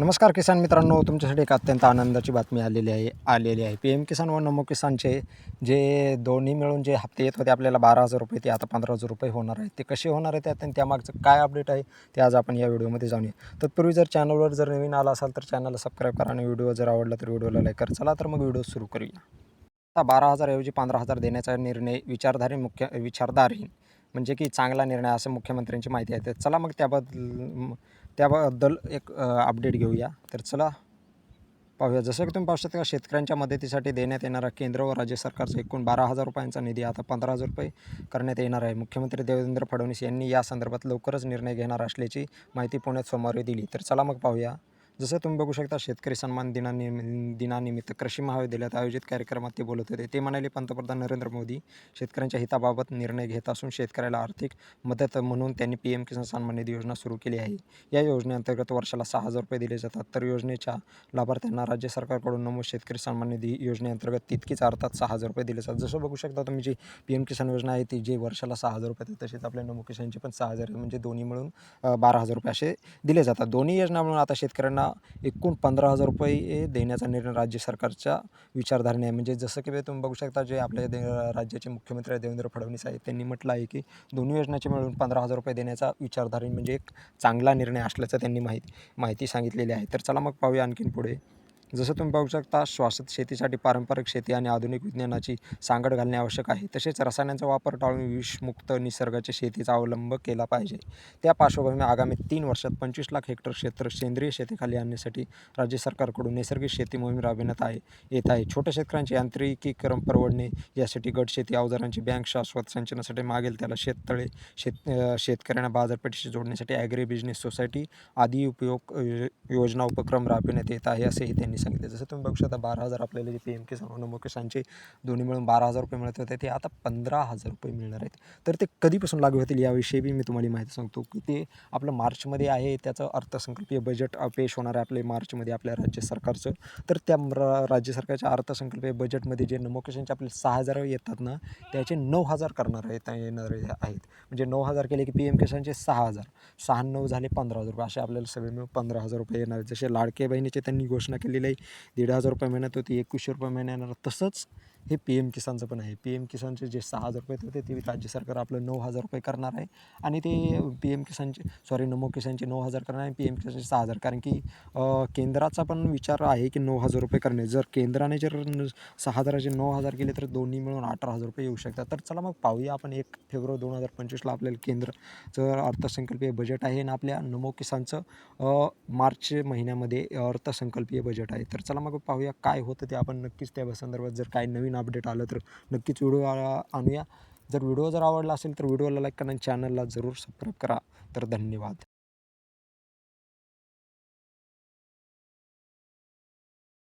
नमस्कार किसान मित्रांनो तुमच्यासाठी एक अत्यंत आनंदाची बातमी आलेली आहे आलेली आहे. पी एम किसान व नमो किसानचे जे दोन्ही मिळून जे हप्ते येत होते आपल्याला बारा हजार रुपये ते आता पंधरा हजार रुपये होणार आहेत. ते कसे होणार आहेत त्यात आणि त्यामागचं काय अपडेट आहे ते आज आपण या व्हिडिओमध्ये जाणूया. तत्पूर्वी जर चॅनलवर जर नवीन आला असाल तर चॅनलला सबस्क्राईब करा आणि व्हिडिओ जर आवडला तर व्हिडिओला लाईक करा. चला तर मग व्हिडिओ सुरू करूया. आता बारा हजारऐवजी पंधरा हजार देण्याचा निर्णय विचारधारी मुख्य विचारधारी म्हणजे की चांगला निर्णय असं मुख्यमंत्र्यांची माहिती आहे. तर चला मग त्याबद्दल त्याबद्दल एक अपडेट घेऊया. तर चला पाहूया. जसं की तुम्ही पाहू शकता का शेतकऱ्यांच्या मदतीसाठी देण्यात येणारा केंद्र व राज्य सरकारचा एकूण बारा हजार रुपयांचा निधी आता पंधरा हजार रुपये करण्यात येणार आहे. मुख्यमंत्री देवेंद्र फडणवीस यांनी या संदर्भात लवकरच निर्णय घेणार असल्याची माहिती पुण्यात सोमवारी दिली. तर चला मग पाहूया. जसं तुम्ही बघू शकता शेतकरी सन्मान दिनानिम दिनानिमित्त कृषी महाविद्यालयात आयोजित कार्यक्रमात ते बोलत होते. ते म्हणाले पंतप्रधान नरेंद्र मोदी शेतकऱ्यांच्या हिताबाबत निर्णय घेत असून शेतकऱ्याला आर्थिक मदत म्हणून त्यांनी पी एम किसान सन्मान निधी योजना सुरू केली आहे. या योजनेअंतर्गत वर्षाला सहा हजार रुपये दिले जातात. तर योजनेच्या लाभार्थ्यांना राज्य सरकारकडून नमूद शेतकरी सन्मान निधी योजनेअंतर्गत तितकीच अर्थात सहा हजार रुपये दिले जातात. जसं बघू शकता तुम्ही जी पी एम किसान योजना आहे ती जे वर्षाला सहा हजार रुपये देतात तसेच आपल्या नमो किसानचे पण सहा हजार म्हणजे दोन्ही मिळून बारा हजार रुपये असे दिले जातात. दोन्ही योजना मिळून आता शेतकऱ्यांना एकूण पंधरा हजार रुपये देण्याचा निर्णय राज्य सरकारच्या विचारधारेने आहे. म्हणजे जसं की तुम्ही बघू शकता जे आपल्या दे राज्याचे मुख्यमंत्री देवेंद्र फडणवीस आहेत त्यांनी म्हटलं आहे की दोन्ही योजनाचे मिळून पंधरा हजार रुपये देण्याचा विचारधारे म्हणजे एक चांगला निर्णय असल्याचं त्यांनी माहिती माहिती सांगितलेली आहे. तर चला मग पाहूया आणखीन पुढे. जसं तुम्ही पाहू शकता श्वासत शेतीसाठी पारंपरिक शेती आणि आधुनिक विज्ञानाची सांगड घालणे आवश्यक आहे. तसेच रसायनांचा वापर टाळून विषमुक्त निसर्गाच्या शेतीचा अवलंब केला पाहिजे. त्या पार्श्वभूमीवर आगामी तीन वर्षात पंचवीस लाख हेक्टर क्षेत्र सेंद्रिय शेतीखाली आणण्यासाठी राज्य सरकारकडून नैसर्गिक शेती मोहीम राबविण्यात आहे येत आहे. छोट्या शेतकऱ्यांचे यांत्रिकीकरण परवडणे यासाठी गट शेती अवजारांची बँक शाश्वत सिंचनासाठी मागेल. त्याला शेततळे शेत शेतकऱ्यांना बाजारपेठेशी जोडण्यासाठी ॲग्री बिझनेस सोसायटी आदी उपयोग योजना उपक्रम राबविण्यात येत आहे असेही त्यांनी सांगितले. जसं तुम्ही बघू शकता बारा हजार आपल्याला जे पी एम किसान व नमो किसानचे दोन्ही मिळून बारा हजार रुपये मिळत होते. ते आता पंधरा हजार रुपये मिळणार आहेत. तर ते कधीपासून लागू होतील याविषयी बी मी तुम्हाला माहिती सांगतो की ते आपलं मार्चमध्ये आहे. त्याचं अर्थसंकल्पीय बजेट पेश होणार आहे आपले मार्चमध्ये आपल्या राज्य सरकारचं. तर त्या राज्य सरकारच्या अर्थसंकल्पीय बजेटमध्ये जे नमो किसानचे आपले सहा हजार येतात ना त्याचे नऊ हजार करणार आहेत येणार आहेत. म्हणजे नऊ हजार केले की पी एम किसानचे सहा हजार. सहा नऊ झाले पंधरा हजार रुपये. असे आपल्याला सगळे मिळून पंधरा हजार रुपये येणार आहेत. जसे लाडके बहिणीचे त्यांनी घोषणा केलेली आहे दीड हजार रुपये महिन्यात होती एकवीसशे रुपये महिना तसंच हे पी एम किसानचं पण आहे. पी एम किसानचे जे सहा हजार रुपये होते ते राज्य सरकार आपलं नऊ हजार रुपये करणार आहे. आणि ते पी एम किसानचे सॉरी नमो किसानचे नऊ हजार करणार आहे पी एम किसानचे सहा हजार. कारण की केंद्राचा पण विचार आहे की नऊ हजार रुपये करणे. जर केंद्राने जर सहा हजाराचे नऊ हजार केले तर दोन्ही मिळून अठरा हजार रुपये येऊ शकतात. तर चला मग पाहूया आपण एक फेब्रुवारी दोन हजार पंचवीसला आपल्याला केंद्रचं अर्थसंकल्पीय बजेट आहे आणि आपल्या नमो किसानचं मार्च महिन्यामध्ये अर्थसंकल्पीय बजेट आहे. तर चला मग पाहूया काय होतं ते आपण नक्कीच त्या संदर्भात जर काय नवीन नवीन अपडेट आलं तर नक्कीच व्हिडिओ आणूया. जर व्हिडिओ जर आवडला असेल तर व्हिडिओला लाईक करा आणि चॅनलला जरूर सबस्क्राईब करा. तर धन्यवाद.